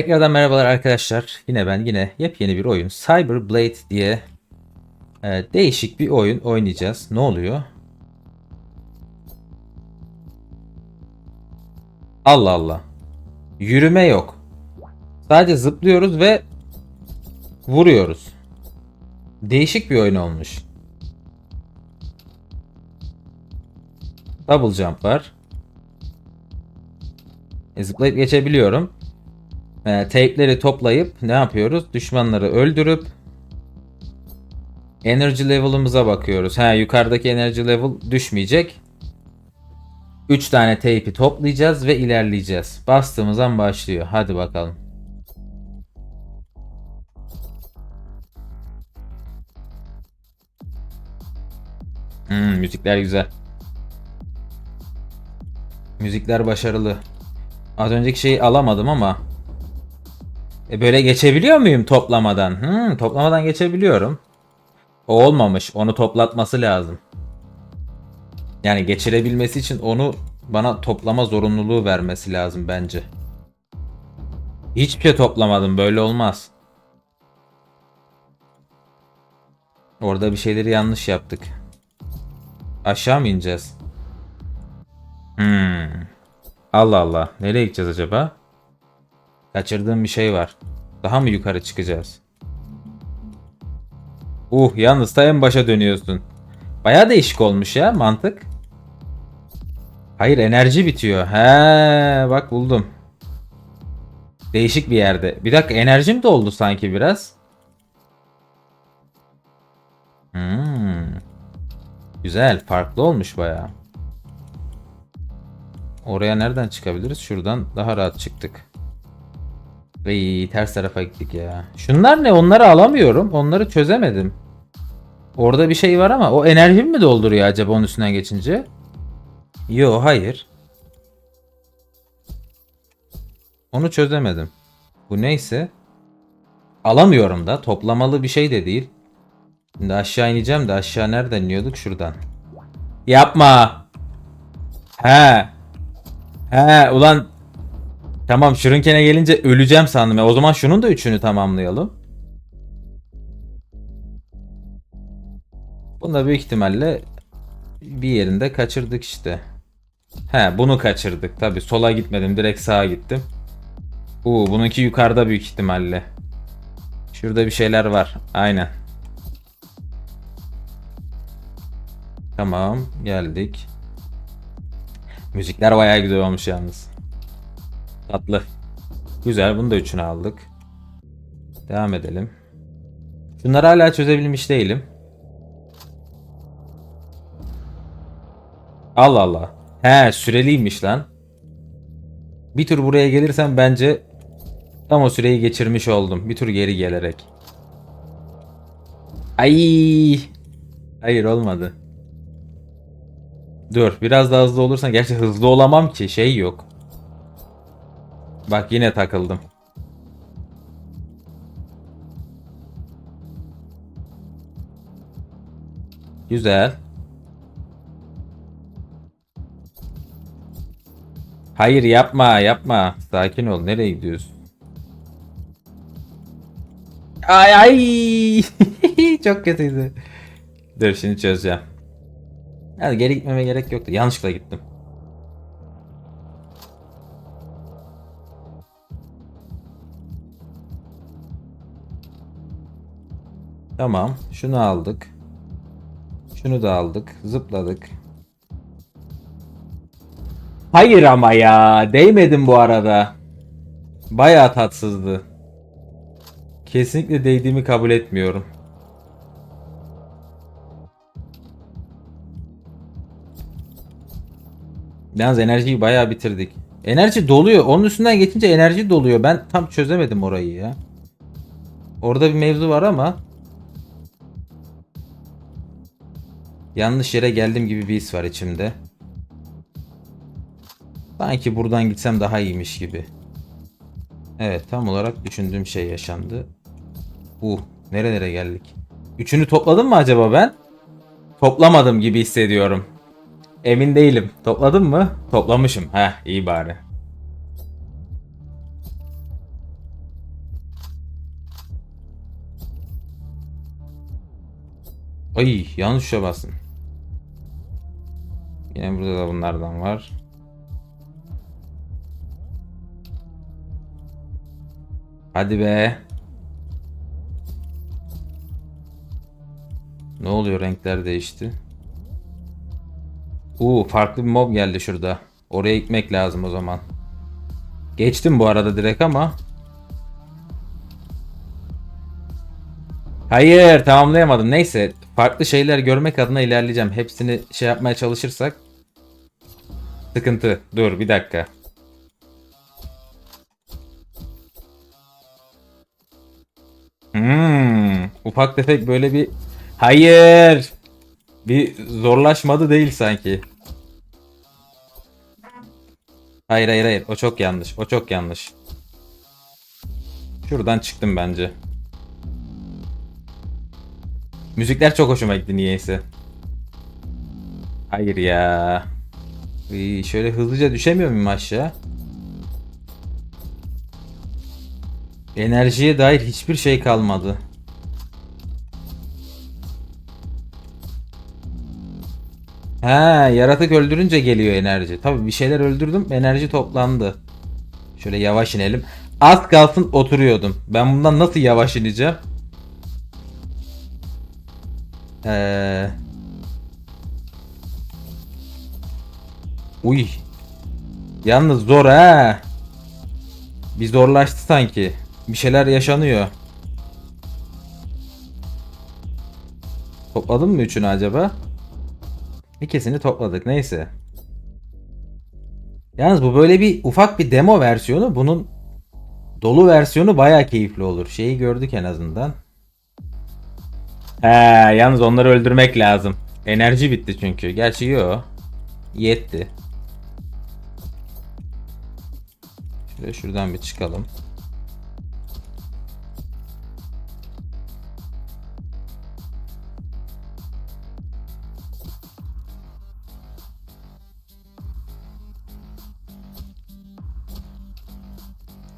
Tekrardan merhabalar arkadaşlar. Yine ben yine yepyeni bir oyun. Cyber Blade diye e, değişik bir oyun oynayacağız. Ne oluyor? Allah Allah. Yürüme yok. Sadece zıplıyoruz ve vuruyoruz. Değişik bir oyun olmuş. Double jump var. E, zıplayıp geçebiliyorum. E, tape'leri toplayıp ne yapıyoruz? Düşmanları öldürüp energy level'ımıza bakıyoruz. Ha yukarıdaki energy level düşmeyecek. 3 tane tape'i toplayacağız ve ilerleyeceğiz. Bastığımız an başlıyor. Hadi bakalım. Hmm, müzikler güzel. Müzikler başarılı. Az önceki şeyi alamadım ama. E böyle geçebiliyor muyum toplamadan? Hmm, toplamadan geçebiliyorum. O olmamış. Onu toplatması lazım. Yani geçirebilmesi için onu bana toplama zorunluluğu vermesi lazım bence. Hiçbir şey toplamadım. Böyle olmaz. Orada bir şeyleri yanlış yaptık. Aşağı mı ineceğiz? Hmm. Allah Allah. Nereye gideceğiz acaba? Kaçırdığım bir şey var. Daha mı yukarı çıkacağız? Uh yalnız ta en başa dönüyorsun. Baya değişik olmuş ya mantık. Hayır enerji bitiyor. He bak buldum. Değişik bir yerde. Bir dakika enerjim doldu sanki biraz. Hmm. Güzel farklı olmuş baya. Oraya nereden çıkabiliriz? Şuradan daha rahat çıktık. Ve ters tarafa gittik ya. Şunlar ne? Onları alamıyorum. Onları çözemedim. Orada bir şey var ama o enerjimi mi dolduruyor acaba onun üstünden geçince? Yo hayır. Onu çözemedim. Bu neyse. Alamıyorum da. Toplamalı bir şey de değil. Şimdi aşağı ineceğim de aşağı nereden iniyorduk? Şuradan. Yapma. He. He ulan. Tamam Shuriken'e gelince öleceğim sandım. ya. O zaman şunun da üçünü tamamlayalım. Bunu da büyük ihtimalle bir yerinde kaçırdık işte. He bunu kaçırdık. Tabi sola gitmedim. Direkt sağa gittim. Uuu bununki yukarıda büyük ihtimalle. Şurada bir şeyler var. Aynen. Tamam geldik. Müzikler bayağı güzel olmuş yalnız. Tatlı. Güzel bunu da üçünü aldık. Devam edelim. Şunları hala çözebilmiş değilim. Allah Allah. He süreliymiş lan. Bir tur buraya gelirsem bence tam o süreyi geçirmiş oldum. Bir tur geri gelerek. Ay. Hayır olmadı. Dur biraz daha hızlı olursan gerçi hızlı olamam ki şey yok. Bak yine takıldım. Güzel. Hayır yapma yapma. Sakin ol. Nereye gidiyorsun? Ay ay. Çok kötüydü. Dur şimdi çözeceğim. Yani geri gitmeme gerek yoktu. Yanlışlıkla gittim. Tamam. Şunu aldık. Şunu da aldık. Zıpladık. Hayır ama ya. Değmedim bu arada. Bayağı tatsızdı. Kesinlikle değdiğimi kabul etmiyorum. Yalnız enerjiyi bayağı bitirdik. Enerji doluyor. Onun üstünden geçince enerji doluyor. Ben tam çözemedim orayı ya. Orada bir mevzu var ama Yanlış yere geldim gibi bir his var içimde. Sanki buradan gitsem daha iyiymiş gibi. Evet tam olarak düşündüğüm şey yaşandı. Uh nerelere geldik? Üçünü topladım mı acaba ben? Toplamadım gibi hissediyorum. Emin değilim. Topladım mı? Toplamışım. Heh iyi bari. Ay yanlış şişe bastım. Yine burada da bunlardan var. Hadi be. Ne oluyor renkler değişti. Uuu farklı bir mob geldi şurada. Oraya gitmek lazım o zaman. Geçtim bu arada direkt ama. Hayır tamamlayamadım. Neyse farklı şeyler görmek adına ilerleyeceğim. Hepsini şey yapmaya çalışırsak. Sıkıntı. Dur bir dakika. Hmm, ufak tefek böyle bir hayır bir zorlaşmadı değil sanki. Hayır hayır hayır o çok yanlış o çok yanlış. Şuradan çıktım bence. Müzikler çok hoşuma gitti niyeyse. Hayır ya. Şöyle hızlıca düşemiyor muyum aşağı? Enerjiye dair hiçbir şey kalmadı. He, yaratık öldürünce geliyor enerji. Tabii bir şeyler öldürdüm, enerji toplandı. Şöyle yavaş inelim. Az kalsın oturuyordum. Ben bundan nasıl yavaş ineceğim? Ee... Uy. Yalnız zor ha. Bir zorlaştı sanki. Bir şeyler yaşanıyor. Topladın mı üçünü acaba? İkisini topladık neyse. Yalnız bu böyle bir ufak bir demo versiyonu. Bunun dolu versiyonu baya keyifli olur. Şeyi gördük en azından. He, yalnız onları öldürmek lazım. Enerji bitti çünkü. Gerçi yok. Yetti. Şöyle şuradan bir çıkalım.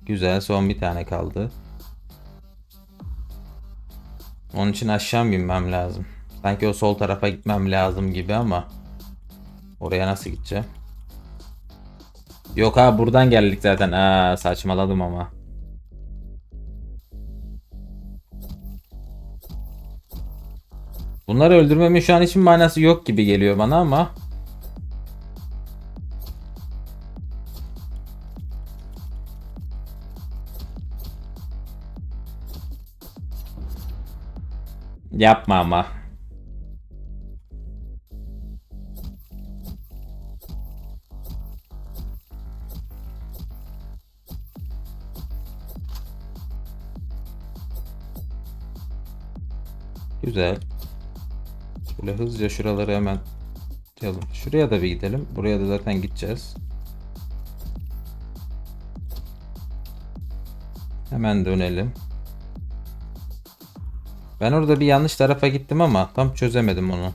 Güzel son bir tane kaldı. Onun için aşağı mı lazım? Sanki o sol tarafa gitmem lazım gibi ama oraya nasıl gideceğim? Yok ha buradan geldik zaten. Aa saçmaladım ama. Bunları öldürmemin şu an hiçbir manası yok gibi geliyor bana ama. Yapma ama. Güzel. Şöyle hızlıca şuraları hemen yapalım. Şuraya da bir gidelim. Buraya da zaten gideceğiz. Hemen dönelim. Ben orada bir yanlış tarafa gittim ama tam çözemedim onu.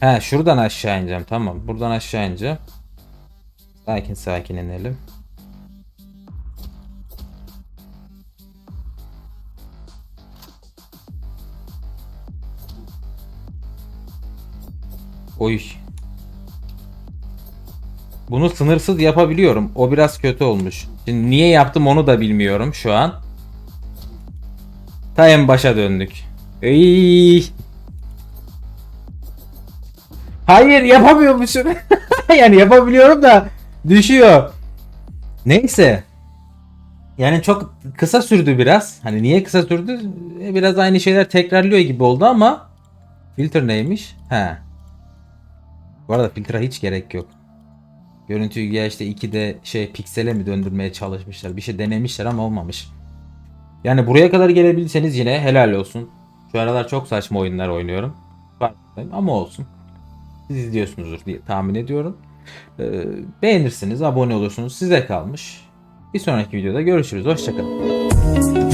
He şuradan aşağı ineceğim tamam. Buradan aşağı ineceğim. Sakin sakin inelim. Oy. Bunu sınırsız yapabiliyorum. O biraz kötü olmuş. Şimdi niye yaptım onu da bilmiyorum şu an. Ta en başa döndük. Ey. Hayır yapamıyormuşum. yani yapabiliyorum da düşüyor. Neyse. Yani çok kısa sürdü biraz. Hani niye kısa sürdü? E, Biraz aynı şeyler tekrarlıyor gibi oldu ama filtre neymiş? He. Bu arada filtre hiç gerek yok. Görüntüyü ya işte 2'de şey piksele mi döndürmeye çalışmışlar. Bir şey denemişler ama olmamış. Yani buraya kadar gelebilseniz yine helal olsun. Şu aralar çok saçma oyunlar oynuyorum. Farkındayım ama olsun. Siz izliyorsunuzdur diye tahmin ediyorum. Ee, beğenirsiniz, abone olursunuz. Size kalmış. Bir sonraki videoda görüşürüz. Hoşçakalın.